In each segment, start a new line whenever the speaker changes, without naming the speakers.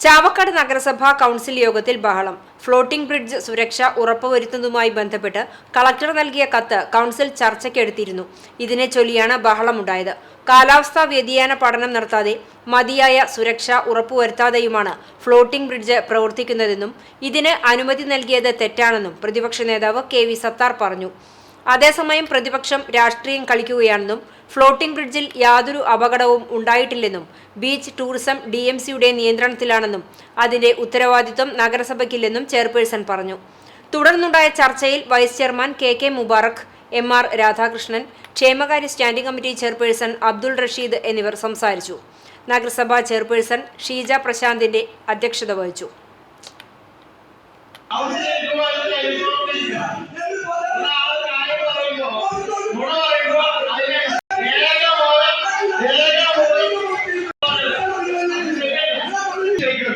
ചാവക്കാട് നഗരസഭാ കൗൺസിൽ യോഗത്തിൽ ബഹളം. ഫ്ലോട്ടിംഗ് ബ്രിഡ്ജ് സുരക്ഷ ഉറപ്പുവരുത്തുന്നതുമായി ബന്ധപ്പെട്ട് കളക്ടർ നൽകിയ കത്ത് കൗൺസിൽ ചർച്ചയ്ക്കെടുത്തിരുന്നു. ഇതിനെ ചൊല്ലിയാണ് ബഹളമുണ്ടായത്. കാലാവസ്ഥാ വ്യതിയാന പഠനം നടത്താതെ മതിയായ സുരക്ഷ ഉറപ്പുവരുത്താതെയുമാണ് ഫ്ലോട്ടിംഗ് ബ്രിഡ്ജ് പ്രവർത്തിക്കുന്നതെന്നും ഇതിന് അനുമതി നൽകിയത് തെറ്റാണെന്നും പ്രതിപക്ഷ നേതാവ് കെ വി സത്താർ പറഞ്ഞു. അതേസമയം പ്രതിപക്ഷം രാഷ്ട്രീയം കളിക്കുകയാണെന്നും ഫ്ലോട്ടിംഗ് ബ്രിഡ്ജിൽ യാതൊരു അപകടവും ഉണ്ടായിട്ടില്ലെന്നും ബീച്ച് ടൂറിസം ഡി എം സിയുടെ നിയന്ത്രണത്തിലാണെന്നും അതിന്റെ ഉത്തരവാദിത്വം നഗരസഭയ്ക്കില്ലെന്നും ചെയർപേഴ്സൺ പറഞ്ഞു. തുടർന്നുണ്ടായ ചർച്ചയിൽ vice chairman K K Mubarak M R Radhakrishnan ക്ഷേമകാര്യ standing committee chairperson Abdul Rasheed എന്നിവർ സംസാരിച്ചു. നഗരസഭാ ചെയർപേഴ്സൺ ഷീജ പ്രശാന്തിന്റെ അധ്യക്ഷത വഹിച്ചു. பிடிச்சிருக்கிறது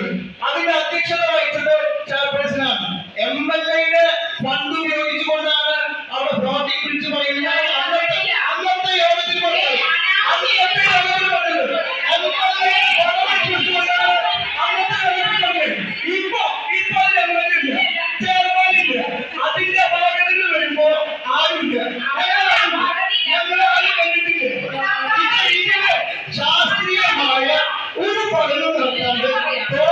Porque no me lo